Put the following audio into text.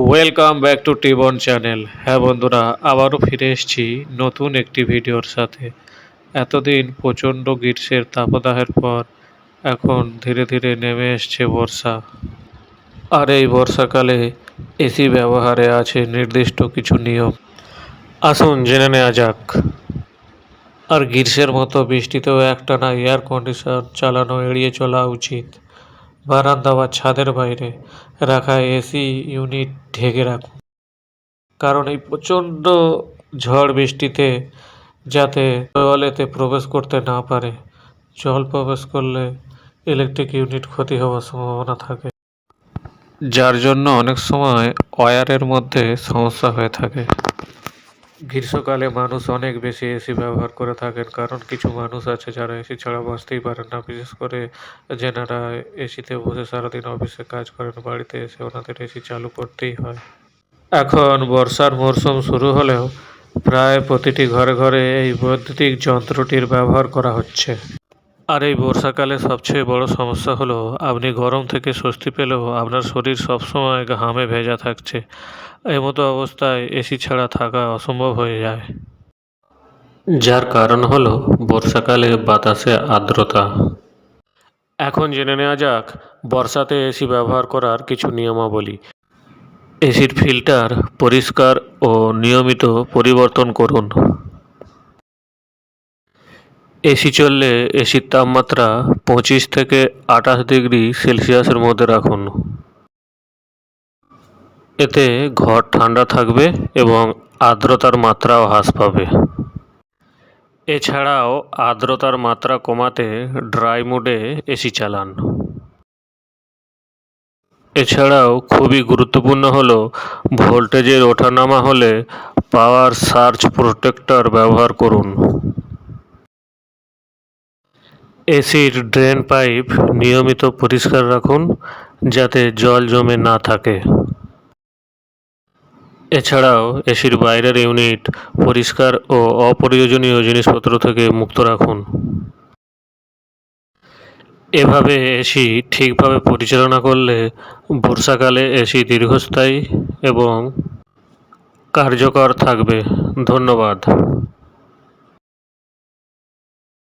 Welcome back to টিবন channel হ্যাঁ বন্ধুরা, আবারও ফিরে এসেছি নতুন একটি ভিডিওর সাথে। এতদিন প্রচণ্ড গ্রীষ্মের তাপদাহের পর এখন ধীরে ধীরে নেমে এসছে বর্ষা। আর এই বর্ষাকালে এসি ব্যবহারে আছে নির্দিষ্ট কিছু নিয়ম। আসুন জেনে নেওয়া যাক। আর গ্রীষ্মের মতো বৃষ্টিতেও একটানা এয়ার কন্ডিশন চালানো এড়িয়ে চলা উচিত। বারান্দা বা ছাদের বাইরে রাখা এসি ইউনিট ঢেকে রাখুন। কারণ এই প্রচণ্ড ঝড় বৃষ্টিতে যাতে দেওয়ালেতে প্রবেশ করতে না পারে, জল প্রবেশ করলে ইলেকট্রিক ইউনিট ক্ষতি হওয়ার সম্ভাবনা থাকে। যার জন্য অনেক সময় ওয়্যারের মধ্যে সমস্যা হয়ে থাকে। গ্রীষ্মকালে মানুষ অনেক বেশি এসি ব্যবহার করে থাকেন, কারণ কিছু মানুষ আছে যারা এসি ছাড়া বাঁচতেই পারেন না। বিশেষ করে যেনারা এসিতে বসে সারাদিন অফিসে কাজ করেন, বাড়িতে এসে ওনাদের এসি চালু করতেই হয়। এখন বর্ষার মরশুম শুরু হলেও প্রায় প্রতিটি ঘরে ঘরে এই বৈদ্যুতিক যন্ত্রটির ব্যবহার করা হচ্ছে। আর এই বর্ষাকালে সবচেয়ে বড় সমস্যা হলো, আপনি গরম থেকে স্বস্তি পেলেও আপনার শরীর সবসময় ঘামে ভেজা থাকছে। এই মতো অবস্থায় এসি ছাড়া থাকা অসম্ভব হয়ে যায়। যার কারণ হলো, বর্ষাকালে বাতাসে আর্দ্রতা। এখন জেনে নেওয়া যাক, বর্ষাতে এসি ব্যবহার করার কিছু নিয়মাবলী। এসির ফিল্টার পরিষ্কার ও নিয়মিত পরিবর্তন করুন। এসি চললে এসির তাপমাত্রা পঁচিশ থেকে আঠাশ ডিগ্রি সেলসিয়াসের মধ্যে রাখুন। এতে ঘর ঠান্ডা থাকবে এবং আর্দ্রতার মাত্রাও হ্রাস পাবে। এছাড়াও আর্দ্রতার মাত্রা কমাতে ড্রাই মোডে এসি চালান। এছাড়াও খুবই গুরুত্বপূর্ণ হলো ভোল্টেজের ওঠানামা হলে পাওয়ার সার্চ প্রোটেক্টর ব্যবহার করুন। এসির ড্রেন পাইপ নিয়মিত পরিষ্কার রাখুন যাতে জল জমে না থাকে। এছাড়াও এসির বাইরের ইউনিট পরিষ্কার ও অপ্রয়োজনীয় জিনিসপত্র থেকে মুক্ত রাখুন। এভাবে এসি ঠিকভাবে পরিচালনা করলে বর্ষাকালে এসি দীর্ঘস্থায়ী এবং কার্যকর থাকবে। ধন্যবাদ।